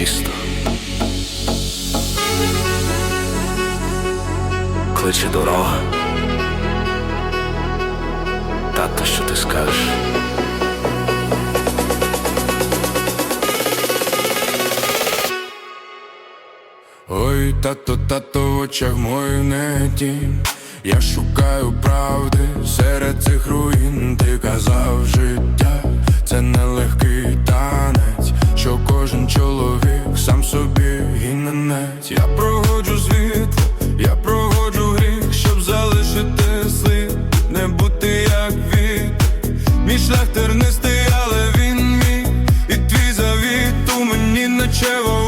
місто. Кличе дорога. Тато, що ти скажеш? Ой, тато, тато, в очах мою не тінь я шукаю правди серед цих руїн, ти казав життя, це нелегкий танець, що кожен чоловік. Я проходжу звіт, я проходжу гріх, щоб залишити слід, не бути як він. Мій шляхтер тернистий, але він мій, і твій завіт у мені наче вогонь